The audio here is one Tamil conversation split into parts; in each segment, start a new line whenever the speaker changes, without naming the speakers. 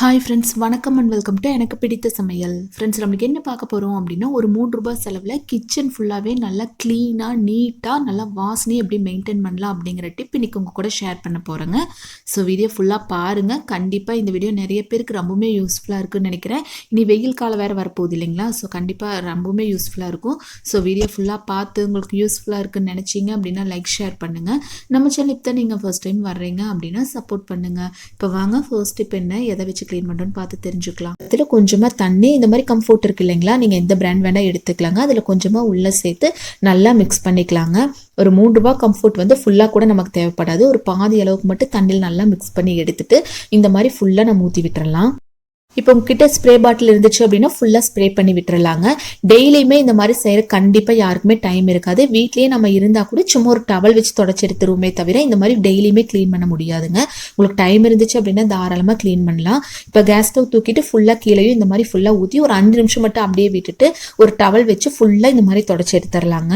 ஹாய் ஃப்ரெண்ட்ஸ் வணக்கம் அண்ட் வெல்கம் டு எனக்கு பிடித்த சமையல். ஃப்ரெண்ட்ஸ் நம்மளுக்கு என்ன பார்க்க போகிறோம் அப்படின்னா ஒரு மூணு ரூபாய் செலவில் கிச்சன் ஃபுல்லாகவே நல்லா க்ளீனாக நீட்டாக நல்லா வாசனையை எப்படி மெயின்டைன் பண்ணலாம் அப்படிங்கிற டிப் இன்றைக்கி உங்கள் கூட ஷேர் பண்ண போகிறேங்க ஸோ வீடியோ ஃபுல்லாக பாருங்கள் கண்டிப்பாக இந்த வீடியோ நிறைய பேருக்கு ரொம்பவுமே யூஸ்ஃபுல்லாக இருக்குன்னு நினைக்கிறேன். இனி வெயில் காலம் வேறு வரப்போகுது இல்லைங்களா? ஸோ கண்டிப்பாக ரொம்பவுமே யூஸ்ஃபுல்லாக இருக்கும். ஸோ வீடியோ ஃபுல்லாக பார்த்து உங்களுக்கு யூஸ்ஃபுல்லாக இருக்குன்னு நினச்சிங்க அப்படின்னா லைக் ஷேர் பண்ணுங்கள் நம்ம சேனல் இப்போ நீங்கள் ஃபர்ஸ்ட் டைம் வர்றீங்க அப்படின்னா சப்போர்ட் பண்ணுங்கள் இப்போ வாங்க ஃபர்ஸ்ட் டிப் என்ன? எதை வச்சு க்ளீன் பண்ணுறோன்னு பார்த்து தெரிஞ்சுக்கலாம். அதில் கொஞ்சமாக தண்ணி இந்த மாதிரி கம்ஃபோர்ட் இருக்கு இல்லைங்களா? நீங்கள் எந்த பிராண்ட் வேணால் எடுத்துக்கலாங்க. அதில் கொஞ்சமாக உள்ளே சேர்த்து நல்லா மிக்ஸ் பண்ணிக்கலாங்க. ஒரு மூணு ரூபா கம்ஃபோர்ட் வந்து ஃபுல்லாக கூட நமக்கு தேவைப்படாது. ஒரு பாதி அளவுக்கு மட்டும் தண்ணியில் நல்லா மிக்ஸ் பண்ணி எடுத்துட்டு இந்த மாதிரி ஃபுல்லாக நம்ம ஊற்றி விட்டுறலாம். இப்போ உங்ககிட்ட ஸ்ப்ரே பாட்டில் இருந்துச்சு அப்படின்னா ஃபுல்லாக ஸ்ப்ரே பண்ணி விட்டுறலாங்க. டெய்லியுமே இந்த மாதிரி செய்கிற கண்டிப்பாக யாருக்குமே டைம் இருக்காது. வீட்லேயே நம்ம இருந்தால் கூட சும்மா ஒரு டவல் வச்சு தொடச்சி எடுத்துருவோமே தவிர இந்த மாதிரி டெய்லியுமே க்ளீன் பண்ண முடியாதுங்க. உங்களுக்கு டைம் இருந்துச்சு அப்படின்னா தாராளமாக க்ளீன் பண்ணலாம். இப்போ கேஸ் ஸ்டவ் தூக்கிட்டு ஃபுல்லாக கீழேயும் இந்த மாதிரி ஃபுல்லாக ஊற்றி ஒரு அஞ்சு நிமிஷம் மட்டும் அப்படியே விட்டுட்டு ஒரு டவல் வச்சு ஃபுல்லாக இந்த மாதிரி தொடச்சி எடுத்துடலாங்க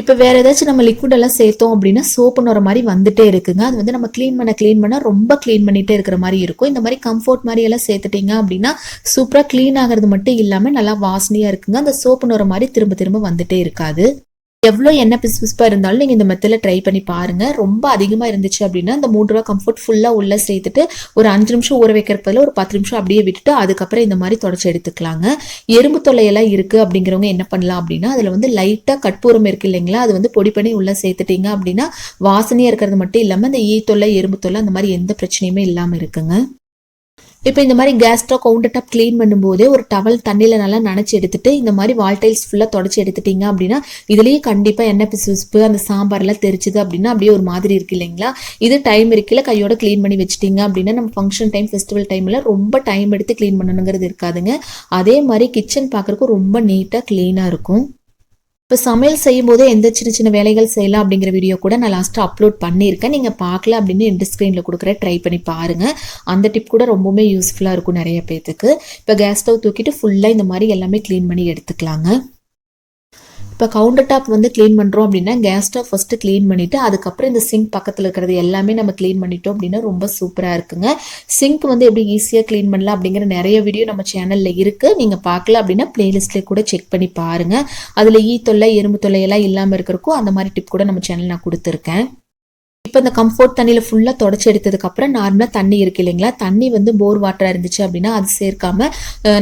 இப்போ வேற ஏதாச்சும் நம்ம லிக்விட் எல்லாம் சேர்த்தோம் அப்படின்னா சோப்பு நுற மாதிரி வந்துட்டே இருக்குங்க. அது வந்து நம்ம க்ளீன் பண்ண க்ளீன் பண்ண ரொம்ப க்ளீன் பண்ணிட்டே இருக்கிற மாதிரி இருக்கும். இந்த மாதிரி கம்ஃபோர்ட் மாதிரி எல்லாம் சேர்த்துட்டீங்க அப்படின்னா சூப்பராக க்ளீன் ஆகிறது மட்டும் இல்லாமல் நல்லா வாசனையாக இருக்குங்க. அந்த சோப்பு நுற மாதிரி திரும்ப திரும்ப வந்துட்டே இருக்காது. எவ்வளோ எண்ணெய் பிசு பிசுப்பாக இருந்தாலும் நீங்கள் இந்த மெத்தில் ட்ரை பண்ணி பாருங்கள் ரொம்ப அதிகமாக இருந்துச்சு அப்படின்னா அந்த மூணு ரூபா கம்ஃபர்ட் ஃபுல்லாக உள்ளே சேர்த்துட்டு ஒரு அஞ்சு நிமிஷம் ஊற வைக்கிறப்பதில் ஒரு பத்து நிமிஷம் அப்படியே விட்டுட்டு அதுக்கப்புறம் இந்த மாதிரி தொடச்சி எடுத்துக்கலாங்க. எறும்பு தொல்லையெல்லாம் இருக்குது அப்படிங்கிறவங்க என்ன பண்ணலாம் அப்படின்னா அதில் வந்து லைட்டாக கட்பூரம் இருக்குது இல்லைங்களா? அது வந்து பொடி பண்ணி உள்ளே சேர்த்துட்டீங்க அப்படின்னா வாசனையாக இருக்கிறது மட்டும் இல்லாமல் இந்த ஈ தொல்லை எறும்பு தொல்லை அந்த மாதிரி எந்த பிரச்சனையுமே இல்லாமல் இருக்குங்க. இப்போ இந்த மாதிரி gas stove counter top clean பண்ணும்போது ஒரு டவல் தண்ணியில் நல்லா நினச்சி எடுத்துட்டு இந்த மாதிரி வால் டைல்ஸ் ஃபுல்லாக தொடச்சி எடுத்துட்டீங்க அப்படின்னா இதுலேயே கண்டிப்பாக எண்ணெய் பிசுப்பு அந்த சாம்பார்லாம் தெரிச்சுது அப்படின்னா அப்படியே ஒரு மாதிரி இருக்கு இல்லைங்களா? இது டைம் இருக்குல்ல கையோட க்ளீன் பண்ணி வச்சுட்டீங்க அப்படின்னா நம்ம ஃபங்க்ஷன் டைம் ஃபெஸ்டிவல் டைமில் ரொம்ப டைம் எடுத்து க்ளீன் பண்ணணுங்கிறது இருக்காதுங்க. அதே மாதிரி கிச்சன் பார்க்குறக்கு ரொம்ப நீட்டாக க்ளீனாக இருக்கும். இப்போ சமையல் செய்யும்போது எந்த சின்ன சின்ன வேலைகள் செய்யலாம் அப்படிங்கிற வீடியோ கூட நான் லாஸ்ட்டாக அப்லோட் பண்ணியிருக்கேன். நீங்கள் பார்க்கல அப்படின்னு எந்த ஸ்க்ரீனில் கொடுக்குற ட்ரை பண்ணி பாருங்கள் அந்த டிப் கூட ரொம்பவுமே யூஸ்ஃபுல்லாக இருக்கும் நிறைய பேர்த்துக்கு இப்போ கேஸ் ஸ்டவ் தூக்கிட்டு ஃபுல்லாக இந்த மாதிரி எல்லாமே க்ளீன் பண்ணி எடுத்துக்கலாங்க. இப்போ கவுண்டர் டாப் வந்து க்ளீன் பண்ணுறோம் அப்படின்னா கேஸ் ஸ்டவ் ஃபஸ்ட்டு க்ளீன் பண்ணிவிட்டு அதுக்கப்புறம் இந்த சிங்க் பக்கத்தில் இருக்கிறது எல்லாமே நம்ம க்ளீன் பண்ணிட்டோம் அப்படின்னா ரொம்ப சூப்பராக இருக்குங்க. சிங்க் வந்து எப்படி ஈஸியாக க்ளீன் பண்ணலாம் அப்படிங்கிற நிறைய வீடியோ நம்ம சேனலில் இருக்குது நீங்கள் பார்க்கல அப்படின்னா பிளேலிஸ்ட்லேயே கூட செக் பண்ணி பாருங்கள் அதில் ஈ தொல்லை எறும்பு தொல்லை எல்லாம் இல்லாமல் இருக்கிறக்கும் அந்த மாதிரி டிப் கூட நம்ம சேனல் நான் கொடுத்துருக்கேன். இப்போ இந்த கம்ஃபோர்ட் தண்ணியில் ஃபுல்லாக தொடச்சி எடுத்ததுக்கப்புறம் நார்மலாக தண்ணி இருக்கு இல்லைங்களா? தண்ணி வந்து போர் வாட்டராக இருந்துச்சு அப்படின்னா அது சேர்க்காம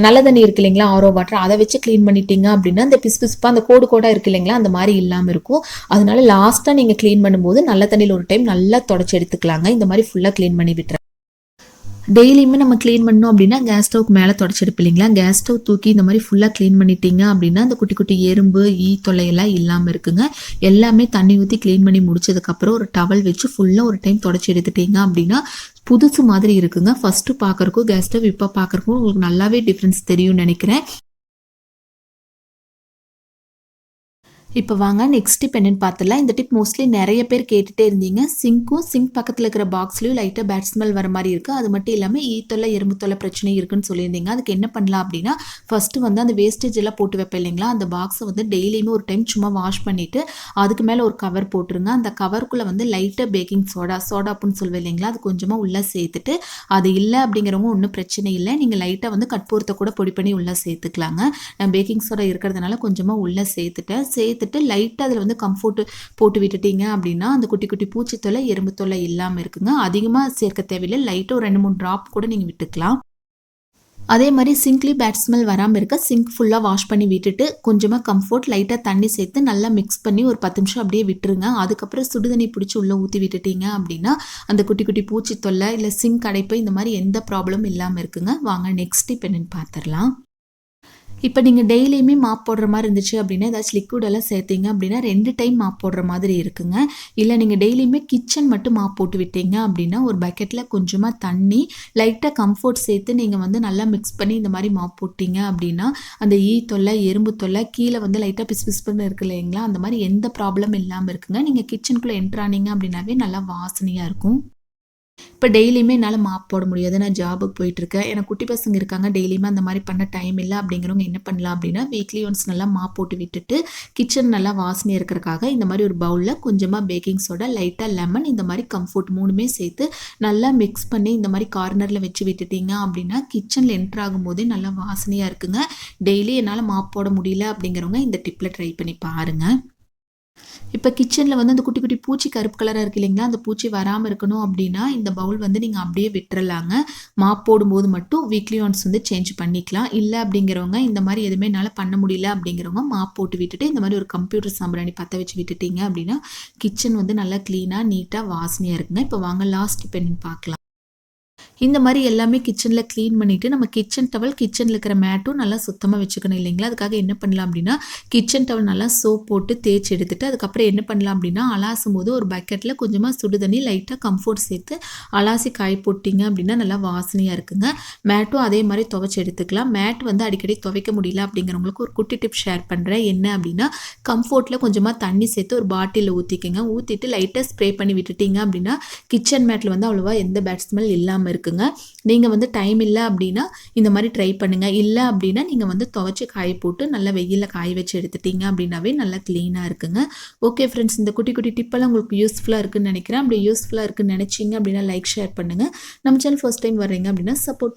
நல்ல தண்ணி இருக்கு இல்லைங்களா? ஆரோ வாட்டர் அதை வச்சு க்ளீன் பண்ணிட்டீங்க அப்படின்னா அந்த பிசு பிசுப்பாக அந்த கோடு கோடாக இருக்கு இல்லைங்களா? அந்த மாதிரி இல்லாமல் இருக்கும். அதனால லாஸ்ட்டாக நீங்கள் க்ளீன் பண்ணும்போது நல்ல தண்ணியில் ஒரு டைம் நல்லா தொடச்சி எடுத்துக்கலாங்க. இந்த மாதிரி ஃபுல்லாக க்ளீன் பண்ணி விட்டுறேன். டெய்லியுமே நம்ம க்ளீன் பண்ணோம் அப்படின்னா கேஸ் ஸ்டவ்க்கு மேலே தொடச்செடுப்பு இல்லைங்களா? கேஸ் ஸ்டவ் தூக்கி இந்த மாதிரி ஃபுல்லாக க்ளீன் பண்ணிட்டீங்க அப்படின்னா அந்த குட்டி குட்டி எறும்பு ஈ தொல்லையெல்லாம் இல்லாமல் இருக்குங்க. எல்லாமே தண்ணி ஊற்றி க்ளீன் பண்ணி முடிச்சதுக்கப்புறம் ஒரு டவல் வச்சு ஃபுல்லாக ஒரு டைம் தொடச்சி எடுத்துட்டீங்க அப்படின்னா புதுசு மாதிரி இருக்குங்க. ஃபஸ்ட்டு பார்க்குறக்கும் கேஸ் ஸ்டவ் இப்போ பார்க்குறக்கும் உங்களுக்கு நல்லாவே டிஃப்ரென்ஸ் தெரியும்னு நினைக்கிறேன். இப்போ வாங்க நெக்ஸ்ட் டிப் என்னென்னு பார்த்துலாம் இந்த டிப் மோஸ்ட்லி நிறைய பேர் கேட்டுகிட்டே இருந்தீங்க. சிங்க்கும் சிங்க் பக்கத்தில் இருக்கிற பாக்ஸ்லையும் லைட்டாக பேட் ஸ்மெல் வர மாதிரி இருக்குது அது மட்டும் இல்லாமல் ஈ தொல்லை எறும்பு தொல்லை பிரச்சனை இருக்குன்னு சொல்லியிருந்தீங்க. அதுக்கு என்ன பண்ணலாம் அப்படின்னா ஃபஸ்ட்டு வந்து அந்த வேஸ்டேஜ் எல்லாம் போட்டு வைப்பேன் இல்லைங்களா? அந்த பாக்ஸை வந்து டெய்லியுமே ஒரு டைம் சும்மா வாஷ் பண்ணிவிட்டு அதுக்கு மேலே ஒரு கவர் போட்டுருங்க. அந்த கவருக்குள்ளே வந்து லைட்டாக பேக்கிங் சோடா சோடாப்புன்னு சொல்லுவேன் இல்லைங்களா? அது கொஞ்சமாக உள்ளே சேர்த்துட்டு அது இல்லை அப்படிங்கிறவங்க ஒன்றும் பிரச்சனை இல்லை. நீங்கள் லைட்டாக வந்து கட்பூரத்தை கூட பொடி பண்ணி உள்ளே சேர்த்துக்கலாங்க. நான் பேக்கிங் சோடா இருக்கிறதுனால கொஞ்சமாக உள்ளே சேர்த்துட்டேன். சேர்த்து சேர்த்துட்டு லைட்டாக அதில் வந்து கம்ஃபோர்ட் போட்டு விட்டுட்டீங்க அப்படின்னா அந்த குட்டி குட்டி பூச்சி தொலை எறும்பு தொலை இல்லாமல் இருக்குங்க. அதிகமாக சேர்க்க தேவையில்லை. லைட்டாக ஒரு ரெண்டு மூணு ட்ராப் கூட நீங்கள் விட்டுக்கலாம். அதே மாதிரி சிங்க்லி பேட் ஸ்மெல் வராமல் இருக்க சிங்க் ஃபுல்லாக வாஷ் பண்ணி விட்டுட்டு கொஞ்சமாக கம்ஃபோர்ட் லைட்டாக தண்ணி சேர்த்து நல்லா மிக்ஸ் பண்ணி ஒரு பத்து நிமிஷம் அப்படியே விட்டுருங்க. அதுக்கப்புறம் சுடுதண்ணி பிடிச்சி உள்ளே ஊற்றி விட்டுட்டீங்க அப்படின்னா அந்த குட்டி குட்டி பூச்சி தொல்லை இல்லை சிங்க் அடைப்பு இந்த மாதிரி எந்த ப்ராப்ளமும் இல்லாமல் இருக்குங்க. வாங்க நெக்ஸ்ட் இப்போ என்னென்னு பார்த்துடலாம் இப்போ நீங்கள் டெய்லியுமே மாப் போடுற மாதிரி இருந்துச்சு அப்படின்னா ஏதாச்சும் லிக்விட் எல்லாம் சேர்த்தீங்க அப்படின்னா ரெண்டு டைம் மாப் போடுற மாதிரி இருக்குங்க. இல்லை நீங்கள் டெய்லியுமே கிச்சன் மட்டும் மாப் போட்டு விட்டீங்க அப்படின்னா ஒரு பக்கெட்டில் கொஞ்சமாக தண்ணி லைட்டாக கம்ஃபோர்ட் சேர்த்து நீங்கள் வந்து நல்லா மிக்ஸ் பண்ணி இந்த மாதிரி மாப் போட்டிங்க அப்படின்னா அந்த ஈ தொல்லை எறும்பு தொல்லை கீழே வந்து லைட்டாக பிஸ் பிஸ் பண்ணி இருக்கு இல்லைங்களா? அந்த மாதிரி எந்த ப்ராப்ளம் இல்லாமல் இருக்குங்க. நீங்கள் கிச்சனுக்குள்ளே என்ட்ரானீங்க அப்படின்னாவே நல்லா வாசனையாக இருக்கும். இப்போ டெய்லியுமே என்னால் மாப் போட முடியாது. நான் ஜாபுக்கு போயிட்டுருக்கேன். எனக்கு குட்டி பசங்க இருக்காங்க. டெய்லியுமே அந்த மாதிரி பண்ண டைம் இல்லை அப்படிங்கிறவங்க என்ன பண்ணலாம் அப்படின்னா வீக்லி ஒன்ஸ் நல்லா மாப் போட்டு விட்டுட்டு கிச்சன் நல்லா வாசனை இருக்கிறக்காக இந்த மாதிரி ஒரு பவுலில் கொஞ்சமாக பேக்கிங் சோடா லைட்டாக லெமன் இந்த மாதிரி கம்ஃபர்ட் மூணுமே சேர்த்து நல்லா மிக்ஸ் பண்ணி இந்த மாதிரி கார்னரில் வச்சு விட்டுட்டீங்க அப்படின்னா கிச்சனில் என்ட்ரு ஆகும்போதே நல்லா வாசனையாக இருக்குங்க. டெய்லி என்னால் மாப் போட முடியல அப்படிங்கிறவங்க இந்த டிப்பில் ட்ரை பண்ணி பாருங்கள் இப்போ கிச்சனில் வந்து அந்த குட்டி குட்டி பூச்சி கருப்பு கலராக இருக்கு இல்லைங்களா? அந்த பூச்சி வராமல் இருக்கணும் அப்படின்னா இந்த பவுல் வந்து நீங்கள் அப்படியே விட்டுறலாங்க. மாப் போடும்போது மட்டும் வீக்லி ஒன்ஸ் வந்து சேஞ்ச் பண்ணிக்கலாம். இல்லை அப்படிங்கிறவங்க இந்த மாதிரி எதுவுமே என்னால் பண்ண முடியல அப்படிங்கிறவங்க மாப் போட்டு விட்டுட்டு இந்த மாதிரி ஒரு கம்ப்யூட்டர் சாம்பிராணி பற்ற வச்சு விட்டுட்டீங்க அப்படின்னா கிச்சன் வந்து நல்லா க்ளீனாக நீட்டாக வாசனையாக இருக்குங்க. இப்போ வாங்க லாஸ்ட் பெண் பார்க்கலாம். இந்த மாதிரி எல்லாமே கிச்சனில் க்ளீன் பண்ணிவிட்டு நம்ம கிச்சன் டவல் கிச்சனில் இருக்கிற மேட்டும் நல்லா சுத்தமாக வச்சுக்கணும் இல்லைங்களா? அதுக்காக என்ன பண்ணலாம் அப்படின்னா கிச்சன் டவல் நல்லா சோப் போட்டு தேய்ச்சி எடுத்துட்டு அதுக்கப்புறம் என்ன பண்ணலாம் அப்படின்னா அலாசும் போது ஒரு பக்கெட்டில் கொஞ்சமாக சுடு தண்ணி லைட்டாக கம்ஃபோர்ட் சேர்த்து அலாசி காய் போட்டிங்க அப்படின்னா நல்லா வாசனையாக இருக்குங்க. மேட்டும் அதே மாதிரி துவைச்சி எடுத்துக்கலாம். மேட் வந்து அடிக்கடி துவைக்க முடியல அப்படிங்கிறவங்களுக்கு ஒரு குட்டி டிப் ஷேர் பண்ணுறேன் என்ன அப்படின்னா கம்ஃபோர்ட்டில் கொஞ்சமாக தண்ணி சேர்த்து ஒரு பாட்டிலில் ஊற்றிக்கங்க ஊற்றிட்டு லைட்டாக ஸ்ப்ரே பண்ணி விட்டுட்டிங்க அப்படின்னா கிச்சன் மேட்டில் வந்து அவ்வளோவா எந்த பேட் ஸ்மெல் இல்லாமல் இருக்குங்க. நீங்கள் வந்து டைம் இல்லை அப்படின்னா இந்த மாதிரி ட்ரை பண்ணுங்கள் இல்லை அப்படின்னா நீங்கள் வந்து துவைச்சி காய போட்டு நல்லா வெயிலில் காய வச்சு எடுத்துட்டீங்க அப்படின்னாவே நல்லா க்ளீனாக இருக்குங்க. ஓகே ஃப்ரெண்ட்ஸ் இந்த குட்டி குட்டி டிப்பெல்லாம் உங்களுக்கு யூஸ்ஃபுல்லாக இருக்குன்னு நினைக்கிறேன். அப்படி யூஸ்ஃபுல்லாக இருக்குன்னு நினச்சிங்க அப்படின்னா லைக் ஷேர் பண்ணுங்கள் நம்ம சேனல் ஃபர்ஸ்ட் டைம் வர்றீங்க அப்படின்னா சப்போர்ட்